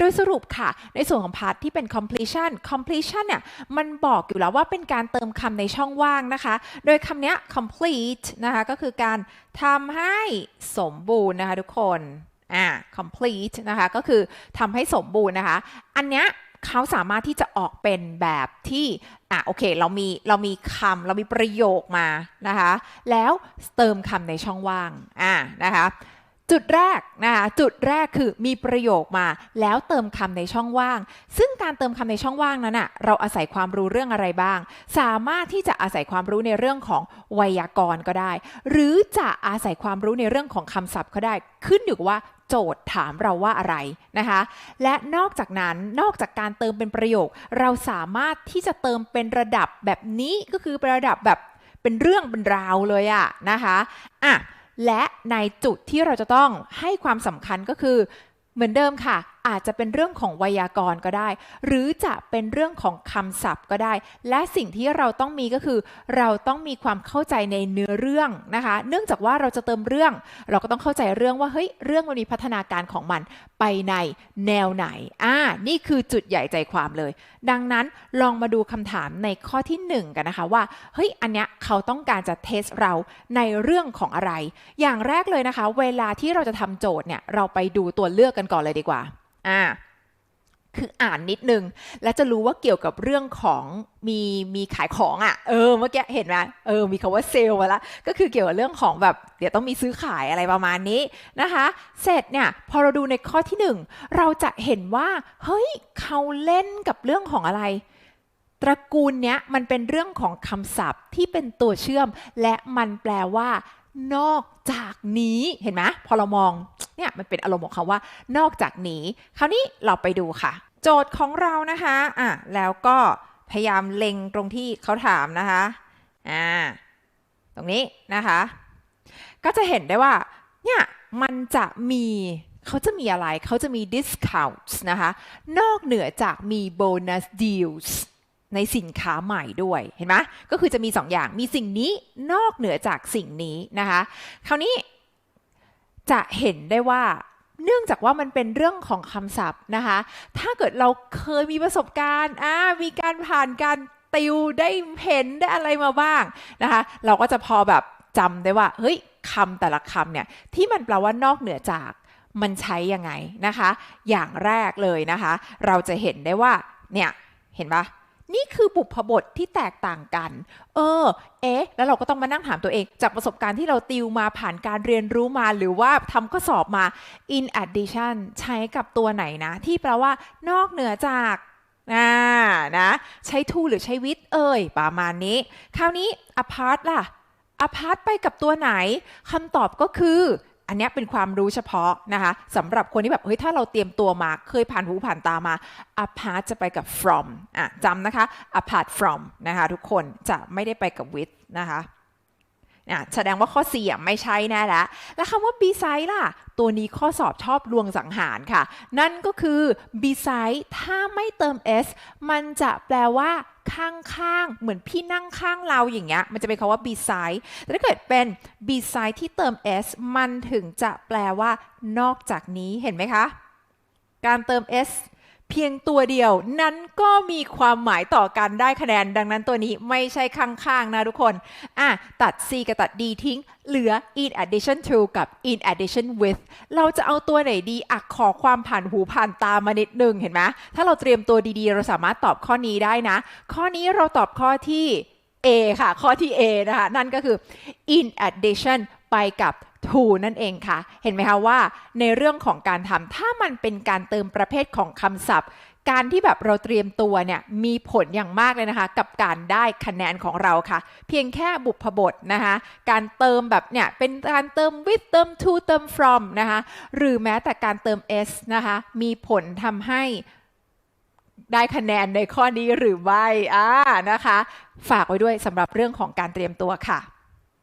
โดยสรุปค่ะ ในส่วนของพาร์ทที่เป็น completion completion เนี่ยมันบอกอยู่แล้วว่าเป็นการเติมคำในช่องว่างนะคะ โดยคำนี้ complete นะคะก็คือการทำให้สมบูรณ์นะคะทุกคนอ่า complete นะคะก็คือทำให้สมบูรณ์นะคะ อันเนี้ยเขาสามารถที่จะออกเป็นแบบที่อะโอเคเรามีเรามีคำเรามีประโยคมานะคะ แล้วเติมคำในช่องว่างอ่านะคะ จุดแรกนะคะจุดแรกคือมีประโยคมา แล้วเติมคำในช่องว่าง ซึ่งการเติมคำในช่องว่างนั้นอะเราอาศัยความรู้เรื่องอะไรบ้าง สามารถที่จะอาศัยความรู้ในเรื่องของไวยากรณ์ก็ได้ หรือจะอาศัยความรู้ในเรื่องของคำศัพท์ก็ได้ ขึ้นอยู่กับว่าโจทย์ถามเราว่าอะไรนะคะ และนอกจากนั้นนอกจากการเติมเป็นประโยค เราสามารถที่จะเติมเป็นระดับแบบนี้ก็คือเป็นระดับแบบเป็นเรื่องเป็นราวเลยอะนะคะอะ และในจุดที่เราจะต้องให้ความสำคัญก็คือเหมือนเดิมค่ะอาจจะเป็นเรื่องของไวยากรณ์ก็ได้ หรือจะเป็นเรื่องของคำศัพท์ก็ได้ และสิ่งที่เราต้องมีก็คือ เราต้องมีความเข้าใจในเนื้อเรื่องนะคะ เนื่องจากว่าเราจะเติมเรื่อง เราก็ต้องเข้าใจเรื่องว่าเฮ้ยเรื่องมันมีพัฒนาการของมันไปในแนวไหนอ่านี่คือจุดใหญ่ใจความเลย ดังนั้นลองมาดูคำถามในข้อที่หนึ่งกันนะคะว่าเฮ้ยอันเนี้ยเขาต้องการจะเทสเราในเรื่องของอะไร อย่างแรกเลยนะคะ เวลาที่เราจะทำโจทย์เนี่ยเราไปดูตัวเลือกกันก่อนเลยดีกว่า อ่าคืออ่านนิดนึง และจะรู้ว่าเกี่ยวกับเรื่องของมีมีขายของอะ่ะ เออเมื่อกี้เห็นไหมเออมีคาว่าเซลล์มาละก็คือเกี่ยวกับเรื่องของแบบเดี๋ยวต้องมีซื้อขายอะไรประมาณนี้นะคะ เสร็จเนี่ยพอเราดูในข้อที่หนึ่งเราจะเห็นว่า เฮ้ยเขาเล่นกับเรื่องของอะไร ตระกูลเนี้ยมันเป็นเรื่องของคำศัพท์ที่เป็นตัวเชื่อม และมันแปลว่า นอกจากนี้เห็นไหมพอเรามอง เนี่ยมันเป็นอารมณ์ของคำว่านอกจากนี้คราวนี้เราไปดูค่ะ โจทย์ของเรานะคะอะแล้วก็พยายามเล็งตรงที่เขาถามนะคะอ่าตรงนี้นะคะ ก็จะเห็นได้ว่าเนี่ยมันจะมีเขาจะมีอะไรเขาจะมี discounts นะคะ นอกเหนือจากมี bonus deals ในสินค้าใหม่ด้วยเห็นไหมก็คือจะมี2อย่างมีสิ่งนี้นอกเหนือจากสิ่งนี้นะคะ คราวนี้ จะเห็นได้ว่าเนื่องจากว่ามันเป็นเรื่องของคำศัพท์นะคะ ถ้าเกิดเราเคยมีประสบการณ์อ่ามีการผ่านการติวได้เห็นได้อะไรมาบ้างนะคะ เราก็จะพอแบบจำได้ว่า เฮ้ยคำแต่ละคำเนี่ย ที่มันแปลว่านอกเหนือจากมันใช้ยังไงนะคะ อย่างแรกเลยนะคะ เราจะเห็นได้ว่า เนี่ย เห็นปะ นี่คือบุพบทที่แตกต่างกัน เออ เอ๊ะ แล้วเราก็ต้องมานั่งถามตัวเอง จากประสบการณ์ที่เราติวมาผ่านการเรียนรู้มาหรือว่าทำข้อสอบมา in addition ใช้กับตัวไหนนะ ที่แปลว่านอกเหนือจากนะนะ ใช้ to หรือใช้ with เอ่ย ประมาณนี้ คราวนี้ apart ล่ะ apart ไปกับตัวไหนคำตอบก็คือ อันนี้เป็นความรู้เฉพาะนะคะสำหรับคนที่แบบเฮ้ยถ้าเราเตรียมตัวมาเคยผ่านหูผ่านตามา apart จะไปกับ from อะจำนะคะ apart from นะคะทุกคนจะไม่ได้ไปกับ with นะคะ อะแสดงว่าข้อ4อะไม่ใช่แน่แล้วแล้วคำว่า beside ล่ะ ตัวนี้ข้อสอบชอบลวงสังหารค่ะ นั่นก็คือ beside ถ้าไม่เติม s มันจะแปลว่าข้างๆ เหมือนพี่นั่งข้างเราอย่างเงี้ย มันจะเป็นคาว่า beside แต่ถ้าเกิดเป็น beside ที่เติม s มันถึงจะแปลว่า นอกจากนี้ เห็นไหมคะ การเติม s เพียงตัวเดียวนั้นก็มีความหมายต่อกันได้คะแนน ดังนั้นตัวนี้ไม่ใช่ข้างๆนะทุกคน อะ ตัด c กับตัด d ทิ้ง เหลือ in addition to กับ in addition with เราจะเอาตัวไหนดีอะขอความผ่านหูผ่านตามานิดนึงเห็นไหมถ้าเราเตรียมตัวดีๆ เราสามารถตอบข้อนี้ได้นะ ข้อนี้เราตอบข้อที่ A ค่ะ ข้อที่ A นะคะ นั่นก็คือ in addition ไปกับ to นั่นเองค่ะ เห็นไหมคะว่าในเรื่องของการทำถ้ามันเป็นการเติมประเภทของคำศัพท์ การที่แบบเราเตรียมตัวเนี่ยมีผลอย่างมากเลยนะคะ กับการได้คะแนนของเราค่ะ เพียงแค่บุพบทนะคะ การเติมแบบเนี่ยเป็นการเติม with เติม to เติม from นะคะหรือแม้แต่การเติม s นะคะมีผลทำให้ได้คะแนนในข้อนี้หรือไม่อ่านะคะ ฝากไว้ด้วยสำหรับเรื่องของการเตรียมตัวค่ะ